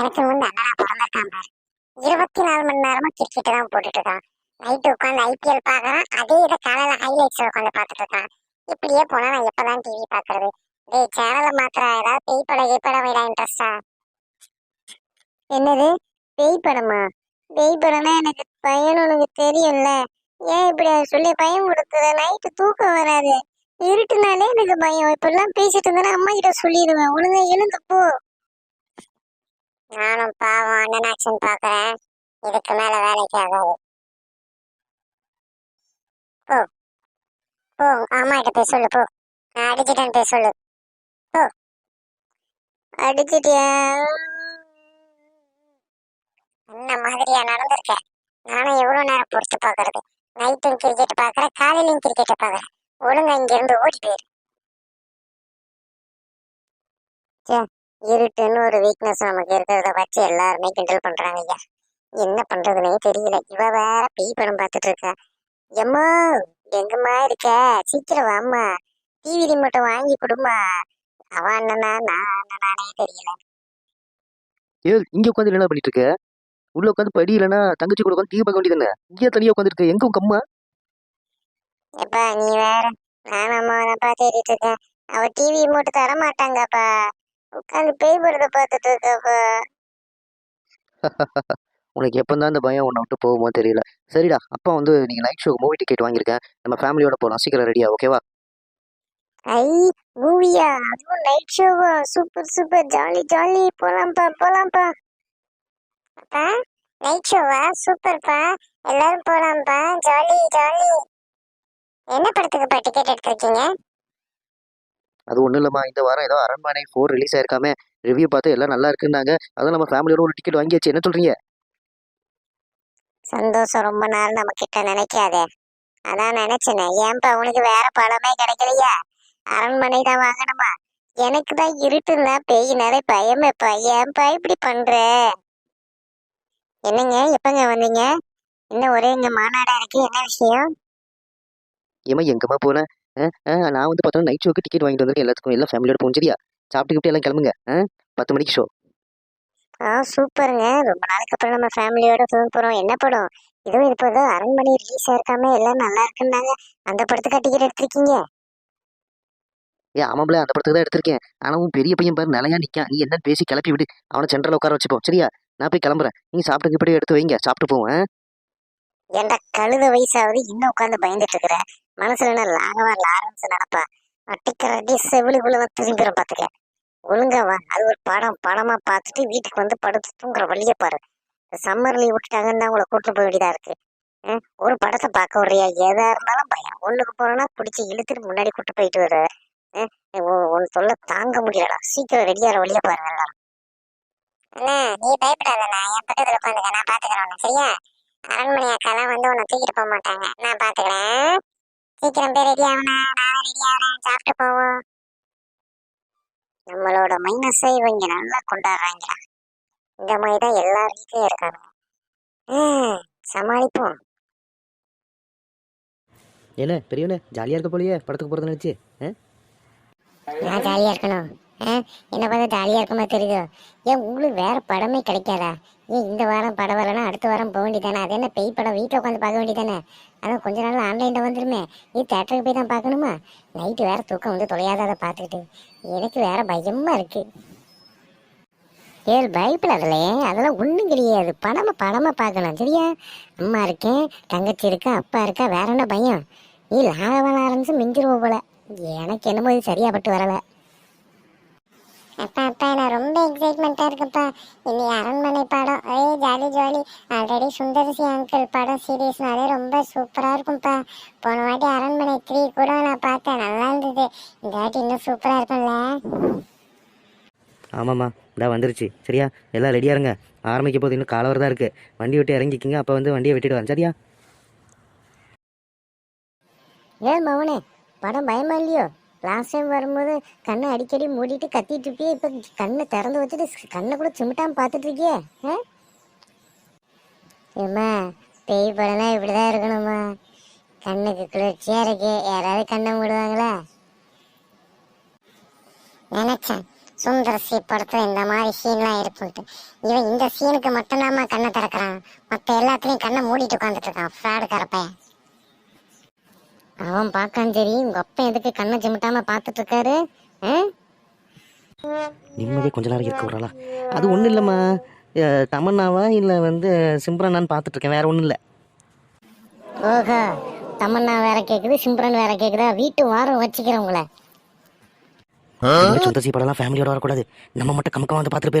எனக்கு வந்து அண்ணனா பிறந்திருக்கான் பாரு. இருபத்தி நாலு மணி நேரமா கிரிக்கெட் தான் போட்டுட்டு இருக்கான் நைட்டு உட்காந்து ஐபிஎல் பாக்குறான் அதே இதை காலையில ஹைலைட்ஸ் உட்காந்து பார்த்துட்டு இருக்கான் இப்படியே போனா நான் எப்பதான் டிவி பாக்குறது டேய் சேனலை மாத்திர ஏதாவது பேய் படம் கீய் படம் வைடா இன்ட்ரெஸ்டா என்னது? பேய் படமா? பேய் படம்னா எனக்கு பையன் உனக்கு தெரியும்ல. ஏன் இப்படி சொல்லி பயம் கொடுக்குற? நைட்டு தூக்கம் வராது. இருட்டுனாலே எனக்கு பயம். இப்பெல்லாம் பேசிட்டு இருந்தேன்னா அம்மா கிட்ட சொல்லிடுவேன். ஒழுங்கா எழுந்து போ. நானும் பாவம் அண்ணன் ஆக்ஷன் பார்க்குறேன் இதுக்கு மேலே வேலைக்கு ஆகாது. போ. போ. அம்மாட்ட போய் சொல்லு போ. நான் அடிச்சிட்டேன்னு போய் சொல்லு. போ. அடிச்சிட்டியா? என்ன மாதிரியா நடந்திருக்க? நானும் எவ்வளவு நேரம் பொறுத்து பாக்குறது? நைட்டும் கிரிக்கெட் பார்க்குறேன் காலையிலையும் கிரிக்கெட் பார்க்குறேன் ஒழுங்கா இங்க இருந்து ஓடி போயிரு. ச்சே, இருட்டுன்னு ஒரு வீக்னஸ் நமக்கு இருக்கிறத வச்சு எல்லாருமே கிண்டல் பண்றாங்க ஐயா. என்ன பண்றதுனே தெரியல. இவ வேற பேய் படம் பார்த்துட்டு இருக்கா. எம்மா எங்கம்மா இருக்க? சீக்கிரம் வாம்மா. டிவி ரிமோட்டை வாங்கி கொடுமா அவ அண்ணனா நான் அண்ணனானே தெரியல. ஏ இங்க உட்காந்து என்ன பண்ணிட்டு இருக்க? உள்ள உட்காந்து படி இல்லைன்னா தங்கச்சி கூட உட்காந்து டிவி பார்க்க வேண்டியதானே இங்கே தனியா உட்காந்துருக்க எங்க உங்க அம்மா? எப்பா நீ வேற. நான் அம்மாவை பார்த்துட்டு இருக்கேன். அவ டிவி ரிமோட் தர மாட்டாங்கப்பா உட்காந்து பேய் படத்தை பார்த்துட்டு இருக்கப்பா உனக்கு எப்பந்தான் இந்த பயம் உன்னை விட்டு போகுமோ தெரியல. சரிடா அப்பா வந்து நீங்க நைட் ஷோ மூவி டிக்கெட் வாங்கியிருக்கேன். நம்ம ஃபேமிலியோட போகலாம் சீக்கிரம் ரெடியா ஓகேவா ஐ மூவியா அதுவும் நைட் ஷோவா சூப்பர் சூப்பர் ஜாலி ஜாலி போலாம்ப்பா போலாம்ப்பா. அப்பா நைட் ஷோவா சூப்பர்ப்பா எல்லாரும் போலாம்ப்பா. ஜாலி ஜாலி என்ன படத்துக்குப்பா டிக்கெட் எடுத்திருக்கீங்க? அது ஒன்றும் இல்லைம்மா. இந்த வாரம் ஏதோ அரண்மனை ஃபோர் ரிலீஸ் ஆயிருக்காமே. ரிவ்யூ பார்த்து எல்லாம் நல்லா இருக்குன்னாங்க. அதான் நம்ம ஃபேமிலியோட ஒரு டிக்கெட் வாங்கியாச்சு. என்ன சொல்றீங்க? சந்தோஷம். ரொம்ப நாள் நம்ம கிட்ட நினைக்காதே. அதான் நினைச்சேனே. ஏன்பா உனக்கு வேற படமே கிடைக்கலையா? அரண்மனை தான் வாங்கணுமா? எனக்கு தான் இருட்டுல பேயினாலே பயமேப்பா ஏன்பா இப்படி பண்ற? என்னங்க? எப்பங்க வந்தீங்க? இன்னும் ஒரே இங்க மாநாடா இருக்கு. என்ன விஷயம்? ஏமா எங்கம்மா போனேன் நான் வந்து பார்த்தோன்னா நைட் ஷோக்கு டிக்கெட் வாங்கிட்டு வந்திருக்கேன் எல்லாத்துக்கும் எல்லாம் ஃபேமிலியோட போகும் சரியா சாப்பிட்டு எல்லாம் கிளம்புங்க? பத்து மணிக்கு ஷோ ஆ சூப்பருங்க. ரொம்ப நாளைக்கு அப்புறம் நம்ம ஃபேமிலியோட போக போறோம். என்ன படம்? இதுவும் இப்போ ஏதோ அரண்மனை ரிலீஸ் ஆயிருக்காம எல்லாம் நல்லா இருக்குன்னாங்க. அந்த படத்துக்கு டிக்கெட் எடுத்திருக்கீங்க? ஏன் ஆமாம்ல அந்த படத்துக்கு தான் எடுத்திருக்கேன். ஆனா உன் பெரிய பையன் பாரு நிலையா நிக்கான். நீ என்னன்னு பேசி கிளப்பி விடு. அவனை சென்ட்ரல் உட்கார வச்சுப்போம் சரியா? நான் போய் கிளம்புறேன். நீங்க சாப்பிட்டு இப்படி எடுத்து வைங்க. சாப்பிட்டு போவேன் ஏன்டா கழுத வயசாவது இன்னும் உட்காந்து பயந்துட்டு இருக்கிற? மனசுல என்ன லாகவா லாரன்ஸ் நடப்பா? அட்டிக்கிற அடி செவிலிக்குள்ளதான் திரும்பிடும் பாத்துக்க. ஒழுங்காவா அது ஒரு படம். படமா பார்த்துட்டு வீட்டுக்கு வந்து படுத்து தூங்குற வழிய பாரு. சம்மர் லீவ் விட்டுட்டாங்கன்னா உங்களை கூட்டு போக வேண்டியதா இருக்கு. ஒரு படத்தை பார்க்க வர்றியா? எதா இருந்தாலும் பயம். ஒண்ணுக்கு போறோம்னா பிடிச்சி இழுத்துட்டு முன்னாடி கூட்டு போயிட்டு வர. உன் சொல்ல தாங்க முடியலடா. சீக்கிரம் ரெடியார வழிய பாருங்க எல்லாரும் அண்ணா நீ பயப்படாதண்ணா. என் பக்கத்துல உட்காந்துக்க. நான் பாத்துக்கிறேன் சரியா? அரண்மனை அக்காலாம் வந்து உன்னை தூக்கிட்டு போக மாட்டாங்க. நான் பாத்துக்கிறேன். சீக்கிரம் போய் ரெடி ஆகணா நான் ரெடி ஆகிறேன். சாப்பிட்டு போவோம். நம்மளோட மைனஸை இவங்க நல்லா கொண்டாடுறாங்கடா இந்த மாதிரி தான் எல்லா வீட்லயும் இருக்காங்க. சமாளிப்போம். என்ன பெரியவனே ஜாலியா இருக்க போலியே. படத்துக்கு போறது நினைச்சு நான் ஜாலியா இருக்கணும்? என்ன பார்த்தா ஜாலியா இருக்குமா தெரியுதோ? ஏன் உங்களுக்கு வேற படமே கிடைக்காதா? ஏன் இந்த வாரம் படம் வரலன்னா அடுத்த வாரம் போக வேண்டியதானே அது என்ன பேய் படம்? வீட்டில் உட்காந்து பார்க்க வேண்டியதானே அதான் கொஞ்ச நாள் ஆன்லைனில் வந்துருமே. நீ தேட்டருக்கு போய் தான் பார்க்கணுமா? நைட்டு வேற தூக்கம் வந்து தொலையாத அதை பார்த்துக்கிட்டு. எனக்கு வேற பயமா இருக்கு. ஏழு பைப்பில் அதில் அதெல்லாம் ஒன்றும் கிடையாது. படமா படமா பார்க்கலாம். சரியா? அம்மா இருக்கேன் தங்கச்சி இருக்கா அப்பா இருக்கா வேற என்ன பயம்? நீ லாகவன ஆரம்பிச்சு மிஞ்சிருவோம் போல. எனக்கு என்னமோ இது சரியாப்பட்டு வரலை வரல. அப்பா அப்பா நான் ரொம்ப எக்ஸைட்மெண்ட்டாக இருக்குப்பா. இனி அரண்மனை படம். ஒரே jolly jolly. Already Sundar C uncle படம் சீரியஸ்னாலே ரொம்ப சூப்பராக இருக்கும்ப்பா போன வாட்டி அரண்மனை த்ரீ கூட நான் பார்த்தேன். நல்லா இருந்தது. இந்த வாட்டி இன்னும் சூப்பராக இருக்கும்ல. ஆமாம்மா. இதா வந்துருச்சு. சரியா? எல்லாம் ரெடியா இருங்க. ஆரம்பிக்க போது இன்னும் காலவர் தான் இருக்கு. வண்டி விட்டு இறங்கிக்கிங்க. அப்போ வந்து வண்டியை விட்டுட்டு வரேன். சரியா? ஏன் மவனே? படம் பயமா இல்லையோ? லாஸ்ட் டைம் வரும்போது கண்ணை அடிக்கடி மூடிட்டு கத்திட்டு இருப்பியே இப்போ கண்ணை திறந்து வச்சுட்டு கண்ணை கூட சிமிட்டாமல் பார்த்துட்டு இருக்கியே ஆ? ஏம்மா பேய் படம்னா இப்படிதான் இருக்கணுமா? கண்ணுக்கு குளிர்ச்சியா இருக்கு யாராவது கண்ணை மூடுவாங்களா? நினைச்சேன் சுந்தரசி படத்துல இந்த மாதிரி சீன்லாம் இருக்குன்ட்டு இவன் இந்த சீனுக்கு மட்டும்தாம்மா கண்ணை திறக்கிறான். மற்ற எல்லாத்துலயும் கண்ணை மூடிட்டு உட்காந்துட்டு இருக்கான். ஃப்ராடு கரப்பையன் அவன் பார்க்கான் சரி உங்க அப்பா எதுக்கு கண்ணை சிமிட்டாம பார்த்துட்டு இருக்காரு? நிம்மதியாக கொஞ்ச நேரம் இருக்க விட்றாளா? அது ஒன்றும் இல்லைம்மா. தமன்னாவா இல்லை வந்து சிம்ரனான்னு பார்த்துட்டு இருக்கேன் வேற ஒன்றும் இல்லை. ஓஹோ தமன்னா வேற கேக்குது சிம்ரன் வேற கேக்குதா? வீட்டு வாரம் வச்சுக்கிறேன் உங்களை. சுந்தரசி படம்லாம் ஃபேமிலியோட வரக்கூடாது. நம்ம மட்டும் கமக்கம் வந்து பார்த்துட்டு